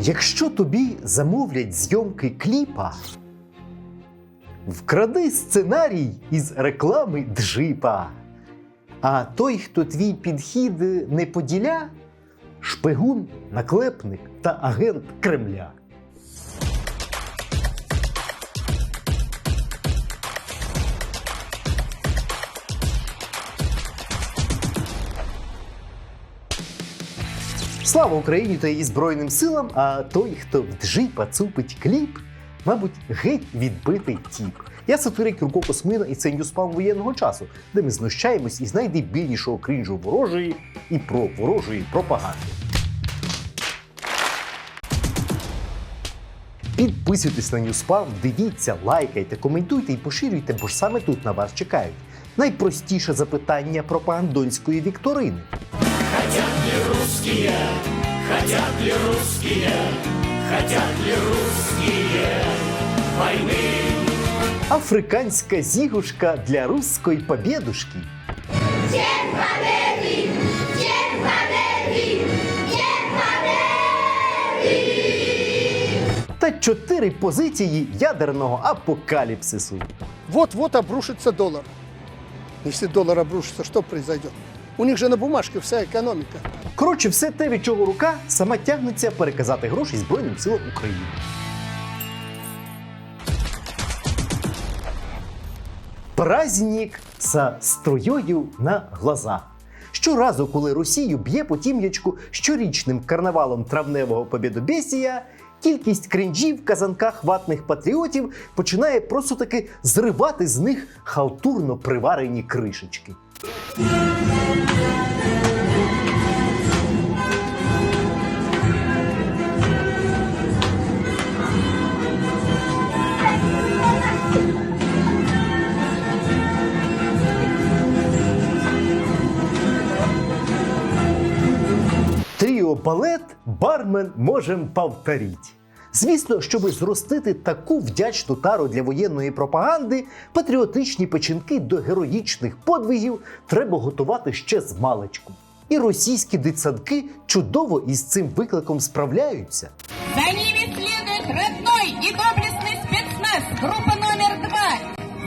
Якщо тобі замовлять зйомки кліпа, вкради сценарій із реклами джипа. А той, хто твій підхід не поділя, шпигун, наклепник та агент Кремля. Слава Україні та її Збройним силам! А той, хто в джипа цупить кліп, мабуть, геть відбитий тіп. Я сатирик Юрко Космина, і це ньюспам воєнного часу, де ми знущаємось із найдебільнішого крінжу ворожої і про ворожої пропаганди. Підписуйтесь на Ньюспам, дивіться, лайкайте, коментуйте і поширюйте, бо ж саме тут на вас чекають. Найпростіше запитання пропагандонської вікторини. Хотят ли русские, хотят ли русские, хотят ли русские войны? Африканська зігушка для руської побєдушки. День Победы! День Победы! День Победы! та чотири позиції ядерного апокаліпсису. Вот-вот обрушится доллар. Если доллар обрушится, что произойдет? У них же на бумажке вся экономика. Коротше, все те, від чого рука сама тягнеться переказати гроші Збройним силам України. Праздник со струєю на глаза. Щоразу, коли Росію б'є по тім'ячку щорічним карнавалом травневого побєдобєсія, кількість кринжів в казанках ватних патріотів починає просто таки зривати з них халтурно приварені кришечки. Тріо балет бармен можем повторіть. Звісно, щоб зростити таку вдячну тару для воєнної пропаганди, патріотичні печінки до героїчних подвигів треба готувати ще з маличку. І російські дитсадки чудово із цим викликом справляються. За ними следует родной и доблестный спецназ, группа номер два.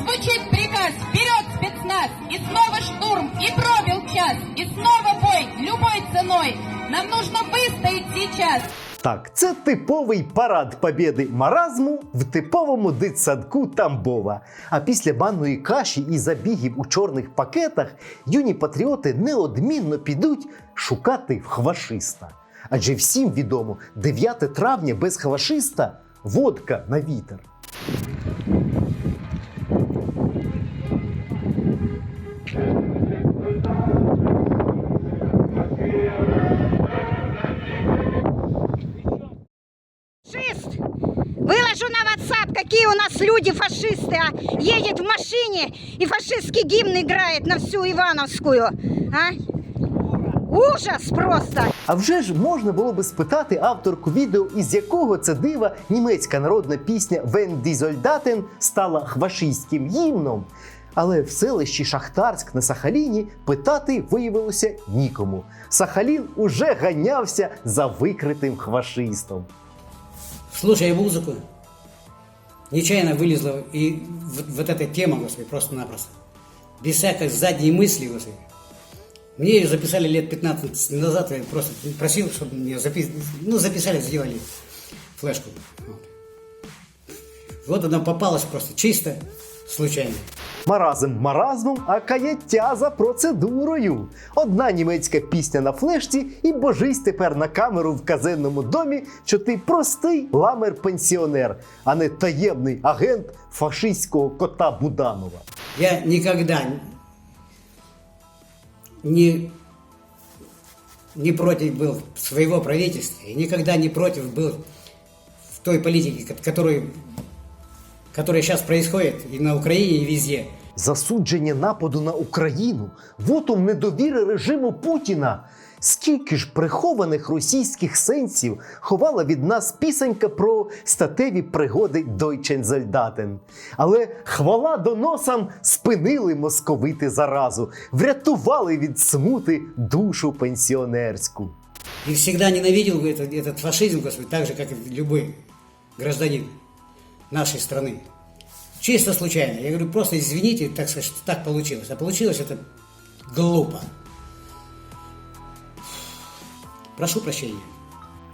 Звучит приказ «Вперед, спецназ!» И снова штурм, и пробил час, и снова бой, любой ценой. Нам нужно выстоять сейчас. Так, це типовий парад побєди маразму в типовому дитсадку Тамбова. А після банної каші і забігів у чорних пакетах юні патріоти неодмінно підуть шукати хвашиста. Адже всім відомо, 9 травня без хвашиста водка на вітер. Люди фашисты, а? Едет в машине и фашистский гимн играет на всю Ивановскую, а? Ужас просто! А вже ж можна було би спитати авторку відео, із якого це дива німецька народна пісня Вен ді Зольдатен стала хвашистським гімном. Але в селищі Шахтарськ на Сахаліні питати виявилося нікому. Сахалін уже ганявся за викритим хвашистом. слушая музыку, нечаянно вылезла и вот, вот эта тема, господи, просто-напросто. Без всякой задней мысли, господи. Мне ее записали лет 15 назад, я просто просил, чтобы мне запис... ну, записали, сделали флешку. Вот. вот она попалась просто чисто, случайно. Маразм маразмом, а каяття за процедурою. Одна німецька пісня на флешці, і божись тепер на камеру в казенному домі, що ти простий ламер-пенсіонер, а не таємний агент фашистського кота Буданова. Я никогда не, не против был своего правительства и никогда не против был в той политике, ко- которую, которая сейчас происходит и на Украине, и везде. Засудження нападу на Україну, вотум недовіри режиму Путіна. Скільки ж прихованих російських сенсів ховала від нас пісенька про статеві пригоди Soldaten. Але хвала доносам спинили московити заразу, врятували від смути душу пенсіонерську. И всегда ненавидел этот, этот фашизм, Господи, так же, как и любой гражданин нашей страны. Чисто случайно. Я говорю, просто извините, так сказать, что так получилось. А получилось это глупо. Прошу прощения.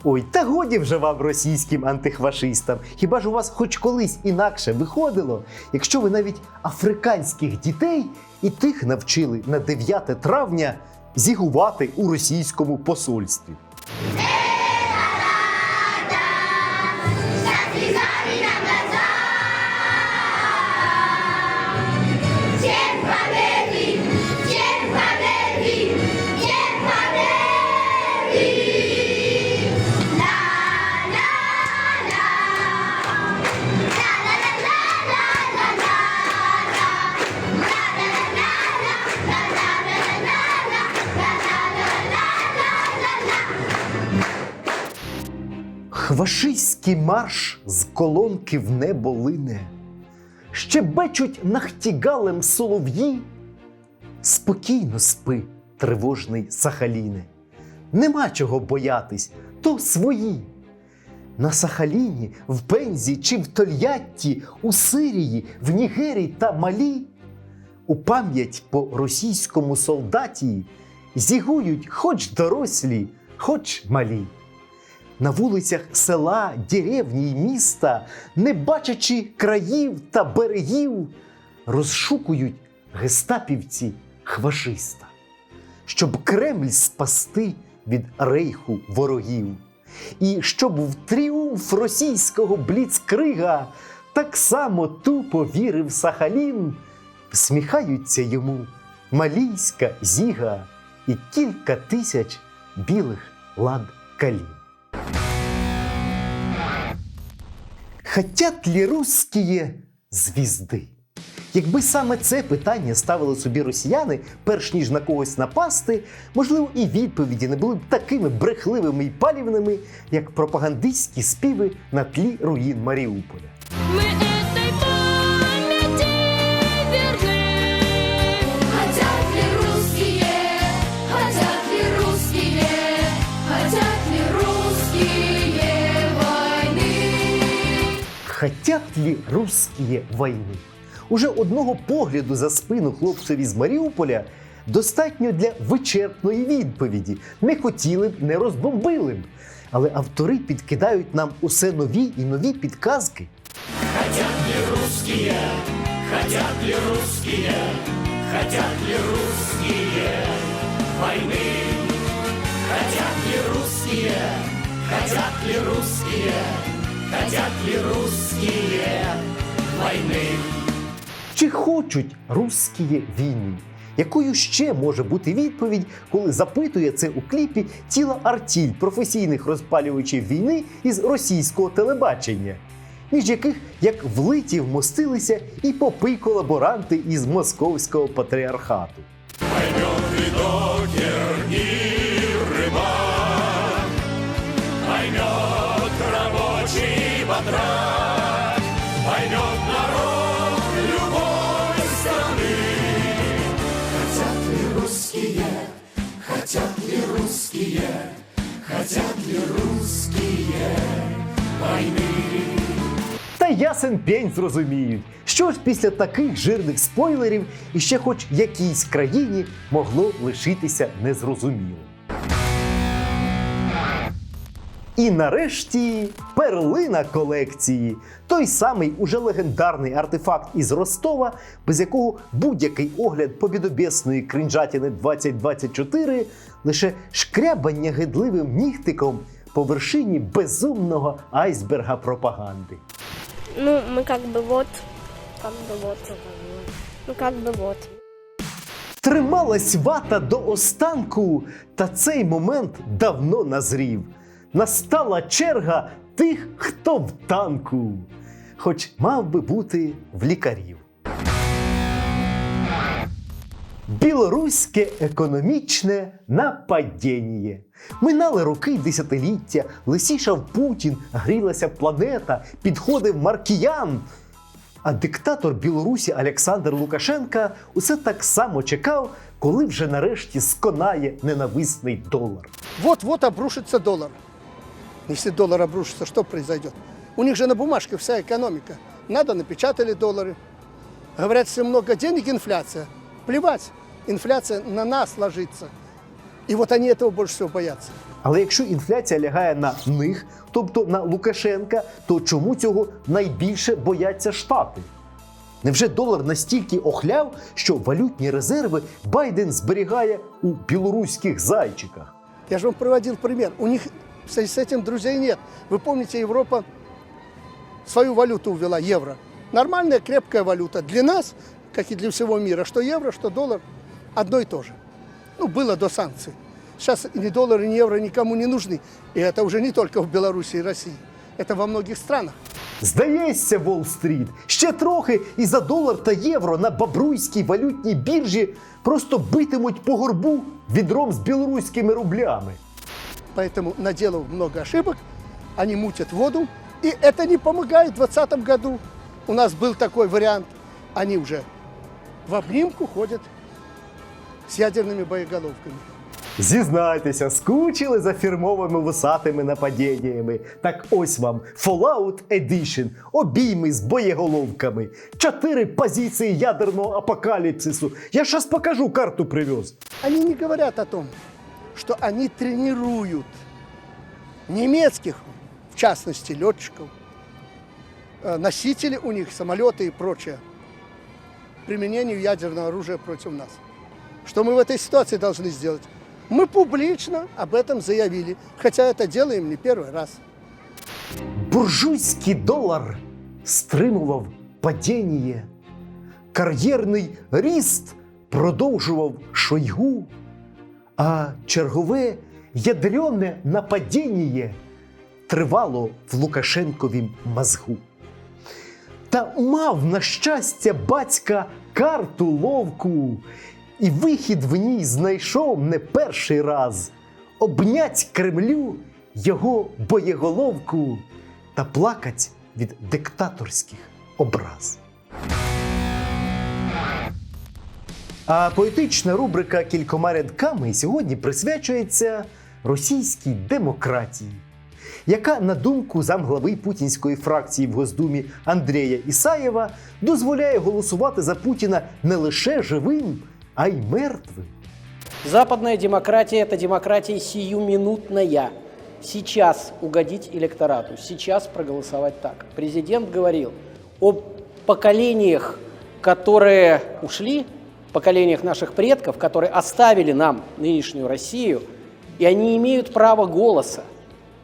Ой, та годі вже вам російським антихвашистам. Хіба ж у вас хоч колись інакше виходило, якщо ви навіть африканських дітей і тих навчили на 9 травня зігувати у російському посольстві? Хвашиський марш з колонки в небо лине, щебечуть нахтігалем солов'ї, спокійно спи, тривожний сахаліне. Нема чого боятись, то свої. На Сахаліні, в Пензі чи в Тольятті, у Сирії, в Нігерії та Малі. У пам'ять по російському солдаті зігують хоч дорослі, хоч малі на вулицях села, деревні й міста, не бачачи країв та берегів, розшукують гестапівці хвашиста, щоб Кремль спасти рейху ворогів, і щоб в тріумф російського бліцкрига так само тупо вірив Сахалін, всміхаються йому малійська зіга і кілька тисяч білих лад калін. Хотят ли русские звізди? Якби саме це питання ставили собі росіяни, перш ніж на когось напасти, можливо, і відповіді не були б такими брехливими і палівними, як пропагандистські співи на тлі руїн Маріуполя. Мы этой памяти верны. Хотят ли русские, хотят ли русские, хотят ли русские войны? Уже одного погляду за спину хлопцеві з Маріуполя достатньо для вичерпної відповіді. Не хотіли б, не розбомбили б. Але автори підкидають нам усе нові і нові підказки. Хотят ли русские, хотят ли русские, хотят ли русские войны? Хотят ли русские, хотят ли русские, хотят ли русские войны? Чи хочуть русські війни? Якою ще може бути відповідь, коли запитує це у кліпі ціла артіль професійних розпалювачів війни із російського телебачення, між яких як влиті вмостилися і попи колаборанти із московського патріархату. Русские, хотят ли русские войны? Та ясен пень зрозуміють, що ж після таких жирних спойлерів іще хоч якійсь країні могло лишитися незрозумілим. І нарешті перлина колекції. Той самий уже легендарний артефакт із Ростова, без якого будь-який огляд побідобєсної кринжатіни 2024 лише шкрябання гидливим нігтиком по вершині безумного айсберга пропаганди. Ну, мы как бы вот, как бы вот. Ну, как бы вот. Трималась вата до останку, та цей момент давно назрів. Настала черга тих, хто в танку, хоч мав би бути в лікарів. Білоруське економічне нападіння. Минали роки десятиліття, лисішав Путін, грілася планета, підходив Маркіян. А диктатор Білорусі Олександр Лукашенка усе так само чекав, коли вже нарешті сконає ненависний долар. Вот-вот обрушится доллар. Если доллар обрушится, что произойдет? У них же на бумажке вся экономика. Надо, напечатали доллары. Говорят, если много денег, инфляция. Плевать, инфляция на нас ложится. И вот они этого больше всего боятся. Але якщо інфляція лягає на них, тобто на Лукашенка, то чому цього найбільше бояться Штати? Невже долар настільки охляв, що валютні резерви Байден зберігає у білоруських зайчиках? Я же вам приводил пример. У них в связи с этим друзей нет. Вы помните, Европа свою валюту ввела, евро. Нормальная, крепкая валюта. Для нас, как и для всего мира, что евро, что доллар, одно и то же. Ну, было до санкций. Сейчас ни доллар, ни евро никому не нужны. И это уже не только в Беларуси и России. Это во многих странах. Здається, Уолл-стріт, ще трохи і за долар та євро на бабруйській валютній біржі просто битимуть по горбу відром з білоруськими рублями. Поэтому, наделав много ошибок, они мутят воду. И это не помогает в 2020 году. У нас был такой вариант. Они уже в обнимку ходят с ядерными боеголовками. Зізнайтеся, скучили за фірмовими вусатими нападіннями. Так ось вам Fallout Edition, обійми з боєголовками, чотири позиції ядерного апокаліпсису. Я щас покажу, карту привез. Они не говорят о том, что они тренируют немецких, в частности, летчиков, э, носители у них, самолеты и прочее, применению ядерного оружия против нас. Что мы в этой ситуации должны сделать? Мы публично об этом заявили, хотя это делаем не первый раз. Буржуйський долар стримував падіння. Кар'єрний ріст продовжував Шойгу, А чергове ядрене нападіння тривало в Лукашенковім мозгу. Та мав, на щастя, батька карту ловку, і вихід в ній знайшов не перший раз. Обнять Кремлю його боєголовку та плакать від диктаторських образ. А поетична рубрика кількома рядками сьогодні присвячується російській демократії, яка, на думку замглави путінської фракції в Госдумі Андрія Ісаєва, дозволяє голосувати за Путіна не лише живим, а й мертвим. Западная демократия – это демократия сиюминутная. Сейчас угодить электорату, сейчас проголосовать так. Президент говорил о поколениях, которые ушли, поколениях наших предков, которые оставили нам нынешнюю Россию, и они имеют право голоса.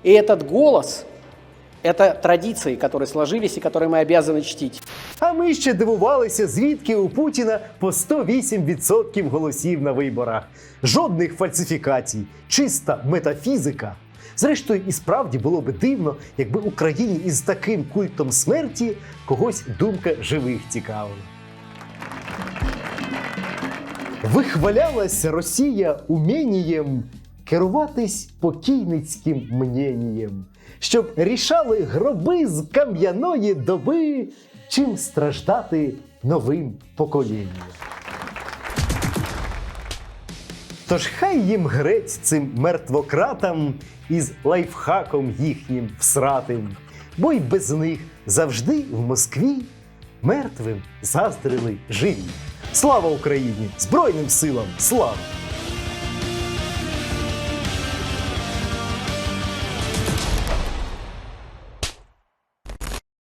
И этот голос – это традиции, которые сложились и которые мы обязаны чтить. А ми ще дивувалися, звідки у Путіна по 108% голосів на виборах. Жодних фальсифікацій, чиста метафізика. Зрештою, і справді було би дивно, якби Україні із таким культом смерті когось думка живих цікавила. Вихвалялася Росія умінням керуватись покійницьким мненням, щоб рішали гроби з кам'яної доби, чим страждати новим поколінням. Тож хай їм грець цим мертвократам із лайфхаком їхнім всратим, бо й без них завжди в Москві мертвим заздрили живі. Слава Україні! Збройним силам! Слава!